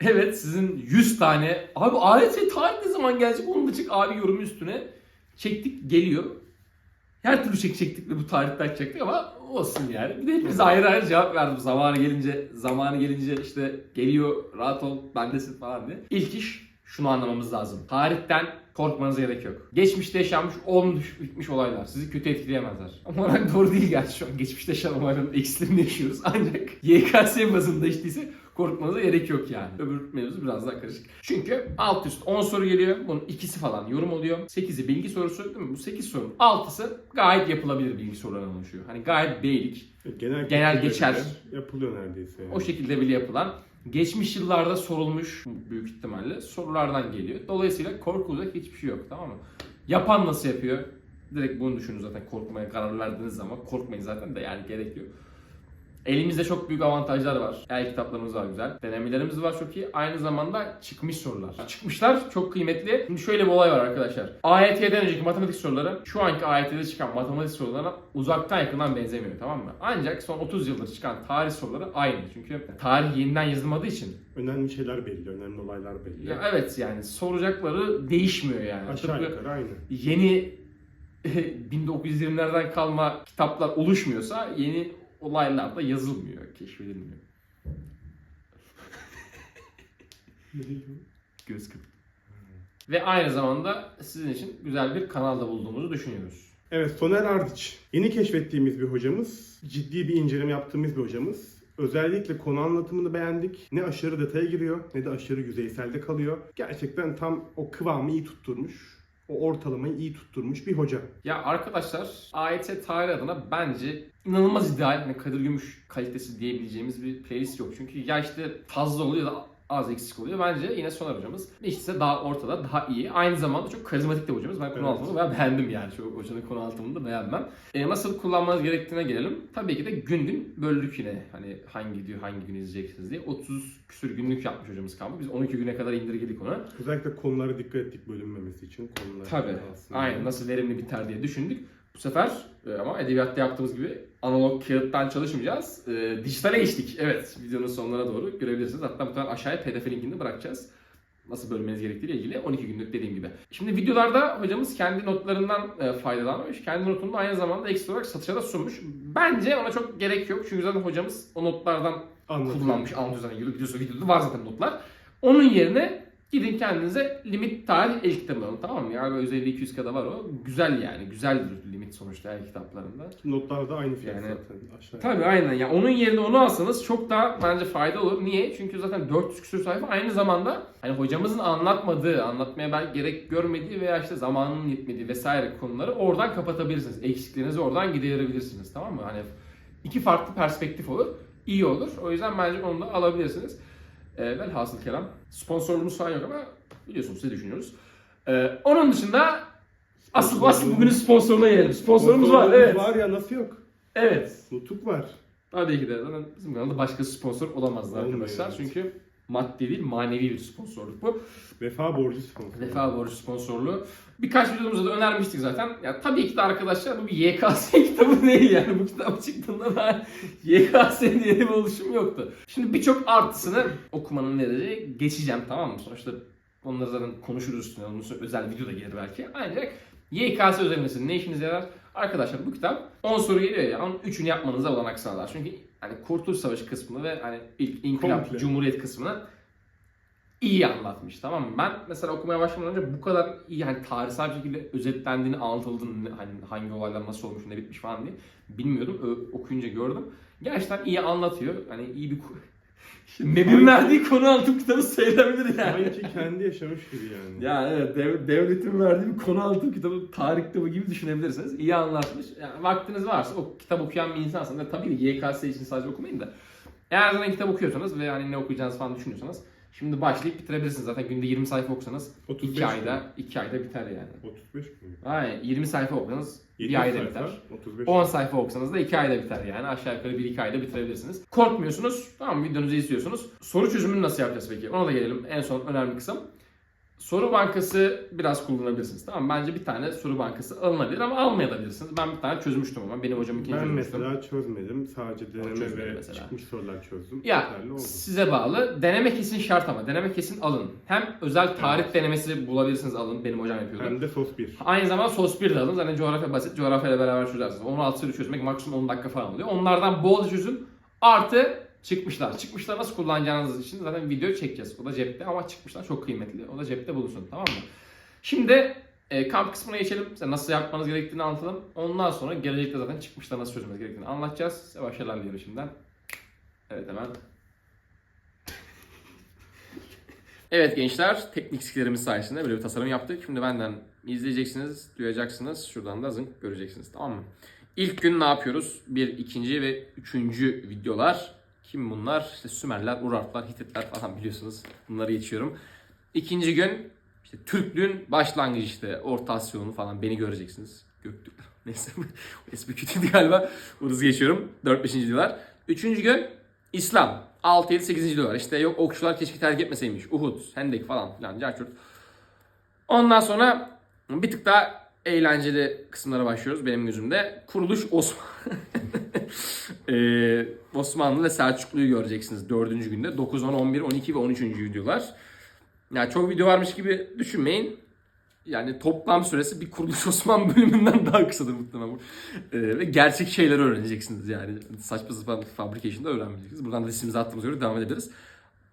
Evet sizin 100 tane abi AYT tarih ne zaman gelecek onu da çık abi yorumu üstüne çektik geliyor. Her türlü çekecektik ve bu tarihten çektik ama olsun yani. Bir de hepimiz ayrı ayrı cevap verdim zamanı gelince. Zamanı gelince işte geliyor rahat ol bendesin falan diye. İlk iş şunu anlamamız lazım. Tarihten korkmanıza gerek yok. Geçmişte yaşanmış olmuş bitmiş olaylar sizi kötü etkileyemezler. Ama olarak doğru değil gerçi şu an. Geçmişte yaşanan olayların eksilerini yaşıyoruz. Ancak YKS bazında işteyse korkmanıza gerek yok yani. Öbür mevzu biraz daha karışık. Çünkü alt üst 10 soru geliyor. Bunun ikisi falan yorum oluyor. 8'i bilgi sorusu değil mi? Bu 8 sorunun 6'sı gayet yapılabilir bilgi sorularından oluşuyor. Hani gayet beylik, Genel, Genel kültürde geçer. Yapılıyor neredeyse. Yani. o şekilde bile yapılan geçmiş yıllarda sorulmuş büyük ihtimalle sorulardan geliyor. Dolayısıyla korkulacak hiçbir şey yok tamam mı? Yapan nasıl yapıyor? Direkt bunu düşünün zaten korkmaya karar verdiğiniz zaman korkmayın zaten de yani gerek yok. Elimizde çok büyük avantajlar var. El kitaplarımız var güzel. Denemelerimiz var çok iyi. Aynı zamanda çıkmış sorular. Çıkmışlar çok kıymetli. Şimdi şöyle bir olay var arkadaşlar. AYT'den önceki matematik soruları şu anki AYT'de çıkan matematik sorularına uzaktan yakından benzemiyor tamam mı? Ancak son 30 yıldır çıkan tarih soruları aynı. Çünkü tarih yeniden yazılmadığı için. Önemli şeyler belli, önemli olaylar belli. Ya evet yani soracakları değişmiyor yani. Aşağı Tıpkı yukarı aynı. yeni 1920'lerden kalma kitaplar oluşmuyorsa yeni olaylar da yazılmıyor, keşfedilmiyor. Göz kırptı. Ve aynı zamanda sizin için güzel bir kanalda bulduğumuzu düşünüyoruz. Evet, Soner Ardıç. Yeni keşfettiğimiz bir hocamız, ciddi bir inceleme yaptığımız bir hocamız. Özellikle konu anlatımını beğendik. Ne aşırı detaya giriyor ne de aşırı yüzeyselde kalıyor. Gerçekten tam o kıvamı iyi tutturmuş. O ortalamayı iyi tutturmuş bir hoca. Ya arkadaşlar AYT tarih adına bence inanılmaz ideal hani Kadir Gümüş kalitesi diyebileceğimiz bir playlist yok. Çünkü ya işte fazla oluyor ya da az eksik oluyor. Bence yine Soner hocamız işte daha ortada daha iyi. Aynı zamanda çok karizmatik de hocamız. Ben konu Evet. beğendim yani. Şu hocanın konu anlatımını da beğenmem. E, nasıl kullanmanız gerektiğine gelelim. Tabii ki de gün gün böldük yine. Hani hangi video hangi gün izleyeceksiniz diye. 30 küsür günlük yapmış hocamız kaldı. Biz 12 güne kadar indirgedik onu. Özellikle konulara dikkat ettik bölünmemesi için. Konular Tabii. aslında. Aynen nasıl verimli biter diye düşündük. Bu sefer e, ama edebiyatta yaptığımız gibi analog kağıttan çalışmayacağız. E, dijitale geçtik. Evet videonun sonlarına doğru görebilirsiniz. Hatta muhtemelen aşağıya pdf linkini bırakacağız. Nasıl bölmeniz gerektiğiyle ilgili 12 günlük dediğim gibi. Şimdi videolarda hocamız kendi notlarından e, faydalanmış. Kendi notunu da aynı zamanda ekstra olarak satışa da sunmuş. Bence ona çok gerek yok. Çünkü zaten hocamız o notlardan Anlatıyor. kullanmış. Anlatıyor zaten videosu videoda var zaten notlar. Onun yerine gidin kendinize limit tarih el kitabı alın tamam mı? Yani 150-200 kadar var o. Güzel yani. Güzeldir limit sonuçta el kitaplarında. Notlar da aynı fiyat Yani- zaten. Aşağı. Tabii aynen ya. Onun yerine onu alsanız çok daha bence fayda olur. Niye? Çünkü zaten 400 küsur sayfa aynı zamanda hani hocamızın anlatmadığı, anlatmaya belki gerek görmediği veya işte zamanının yetmediği vesaire konuları oradan kapatabilirsiniz. Eksiklerinizi oradan giderebilirsiniz tamam mı? Hani iki farklı perspektif olur. iyi olur. O yüzden bence onu da alabilirsiniz. Ee, velhasıl kelam. Sponsorluğumuz falan yok ama biliyorsunuz size düşünüyoruz. Ee, onun dışında asıl asıl bugünün sponsoruna gelelim. Sponsorumuz var. Evet. Var ya nasıl yok? Evet. Nutuk var. Tabii ki de zaten bizim kanalda başka sponsor olamazdı Olmuyor, arkadaşlar. evet. Çünkü maddi değil manevi bir sponsorluk bu. Vefa borcu sponsor. Vefa borcu sponsorluğu. Birkaç videomuzda da önermiştik zaten. Ya tabii ki de arkadaşlar bu bir YKS kitabı değil yani. Bu kitap çıktığında da YKS diye bir oluşum yoktu. Şimdi birçok artısını okumanın nereye geçeceğim tamam mı? Sonuçta onları zaten konuşuruz üstüne. Onun özel video da gelir belki. Ancak YKS özelmesi ne işinize yarar? Arkadaşlar bu kitap 10 soru geliyor ya. Onun 3'ünü yapmanıza olanak sağlar. Çünkü hani Kurtuluş Savaşı kısmını ve hani ilk inkılap, Komple. cumhuriyet kısmını iyi anlatmış tamam mı? Ben mesela okumaya başlamadan önce bu kadar iyi hani tarihsel bir şekilde özetlendiğini, anlatıldığını, hani hangi olaylar nasıl olmuş, ne bitmiş falan diye bilmiyordum. Ö- okuyunca gördüm. Gerçekten iyi anlatıyor. Hani iyi bir Nebin verdiği konu anlatım kitabı sayılabilir yani. Sanki kendi yaşamış gibi yani. Ya evet dev- devletin verdiği bir konu anlatım kitabı, tarih kitabı gibi düşünebilirsiniz. İyi anlatmış. Yani vaktiniz varsa o kitap okuyan bir insansanız tabii ki YKS için sadece okumayın da. Eğer zaten kitap okuyorsanız ve yani ne okuyacağınızı falan düşünüyorsanız şimdi başlayıp bitirebilirsiniz. Zaten günde 20 sayfa okusanız 35 2 ayda 2 ayda biter yani. 35 mi? Aynen 20 sayfa okusanız 70 bir ayda sayfa, biter. 35. 10 sayfa okusanız da 2 ayda biter yani. Aşağı yukarı 1-2 ayda bitirebilirsiniz. Korkmuyorsunuz. Tamam videonuzu izliyorsunuz. Soru çözümünü nasıl yapacağız peki? Ona da gelelim. En son önemli kısım. Soru bankası biraz kullanabilirsiniz. Tamam? Bence bir tane soru bankası alınabilir ama almayabilirsiniz. Ben bir tane çözmüştüm ama benim hocam ikinci Ben çözmüştüm. mesela çözmedim. Sadece deneme çözmedim ve mesela. çıkmış sorular çözdüm. Ya Yeterli oldu. size bağlı. Deneme kesin şart ama. Deneme kesin alın. Hem özel tarih denemesi bulabilirsiniz alın. Benim hocam yapıyordu. Hem de sos 1. Aynı zamanda sos 1 de alın. Zaten coğrafya basit. Coğrafyayla beraber çözersiniz. 16 soru çözmek maksimum 10 dakika falan alıyor. Onlardan bol çözün. Artı çıkmışlar. Çıkmışlar nasıl kullanacağınız için zaten video çekeceğiz. O da cepte ama çıkmışlar çok kıymetli. O da cepte bulunsun tamam mı? Şimdi e, kamp kısmına geçelim. Size nasıl yapmanız gerektiğini anlatalım. Ondan sonra gelecekte zaten çıkmışlar nasıl çözmeniz gerektiğini anlatacağız. Size başarılar diliyorum şimdiden. Evet hemen. Evet gençler, teknik skillerimiz sayesinde böyle bir tasarım yaptık. Şimdi benden izleyeceksiniz, duyacaksınız. Şuradan da zınk göreceksiniz tamam mı? İlk gün ne yapıyoruz? Bir, ikinci ve üçüncü videolar. Kim bunlar? İşte Sümerler, Urartlar, Hititler falan biliyorsunuz. Bunları geçiyorum. İkinci gün işte Türklüğün başlangıcı işte Orta Asya'nın falan beni göreceksiniz. Göktürk. Neyse espri kötüydü galiba. Bunu geçiyorum. 4-5. videolar. Üçüncü gün İslam. 6 7 8. videolar. İşte yok okçular keşke terk etmeseymiş. Uhud, Hendek falan filan. Carçurt. Ondan sonra bir tık daha eğlenceli kısımlara başlıyoruz benim gözümde. Kuruluş Osman Ee, Osmanlı ve Selçuklu'yu göreceksiniz dördüncü günde. 9, 10, 11, 12 ve 13. videolar. Yani çok video varmış gibi düşünmeyin. Yani toplam süresi bir Kuruluş Osman bölümünden daha kısadır muhtemelen. Ee, ve gerçek şeyleri öğreneceksiniz yani. Saçma sapan fabrication'da öğrenmeyeceksiniz. Buradan da listemize attığımız göre devam edebiliriz.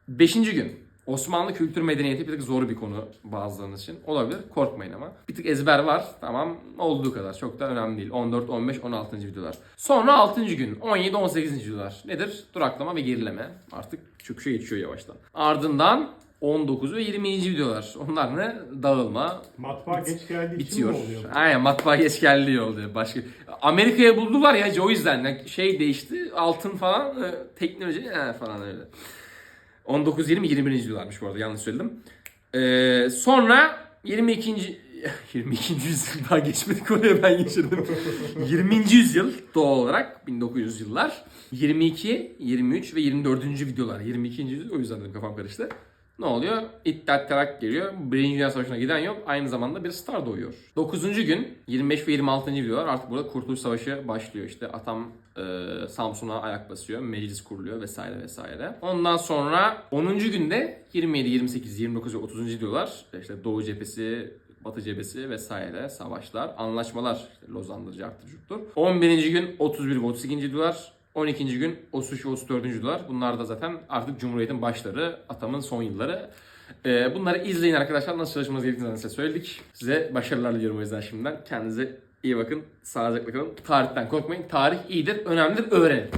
Beşinci gün. Osmanlı kültür medeniyeti bir tık zor bir konu bazılarınız için. Olabilir. Korkmayın ama. Bir tık ezber var. Tamam. Olduğu kadar. Çok da önemli değil. 14, 15, 16. videolar. Sonra 6. gün. 17, 18. videolar. Nedir? Duraklama ve gerileme. Artık çöküşe geçiyor yavaştan. Ardından 19 ve 20. videolar. Onlar ne? Dağılma, Matbaa geç geldiği için bitiyor. mi oluyor? Aynen matbaa geç geldi oluyor. Başka Amerika'ya buldular ya o yüzden Yani şey değişti. Altın falan e, teknoloji e, falan öyle. 19 20 21. videolarmış bu arada yanlış söyledim. Ee, sonra 22. 22. yüzyıl daha geçmedik oraya ben geçirdim. 20. yüzyıl doğal olarak 1900 yıllar. 22, 23 ve 24. videolar. 22. yüzyıl o yüzden dedim kafam karıştı. Ne oluyor? İttihat Terak geliyor. Birinci Dünya Savaşı'na giden yok. Aynı zamanda bir star doğuyor. 9. gün 25 ve 26. videolar artık burada Kurtuluş Savaşı başlıyor. İşte atam e, Samsun'a ayak basıyor. Meclis kuruluyor vesaire vesaire. Ondan sonra 10. günde 27, 28, 29 ve 30. videolar işte Doğu cephesi, Batı cephesi vesaire savaşlar, anlaşmalar işte Lozan'dır, Cart'tır, Curt'tur. 11. gün 31 ve 32. videolar 12. gün 33 ve 34. videolar. Bunlar da zaten artık Cumhuriyet'in başları, atamın son yılları. Ee, bunları izleyin arkadaşlar. Nasıl çalışmanız gerektiğini size söyledik. Size başarılar diliyorum o yüzden şimdiden. Kendinize iyi bakın. Sağlıcakla kalın. Tarihten korkmayın. Tarih iyidir, önemlidir. Öğrenin.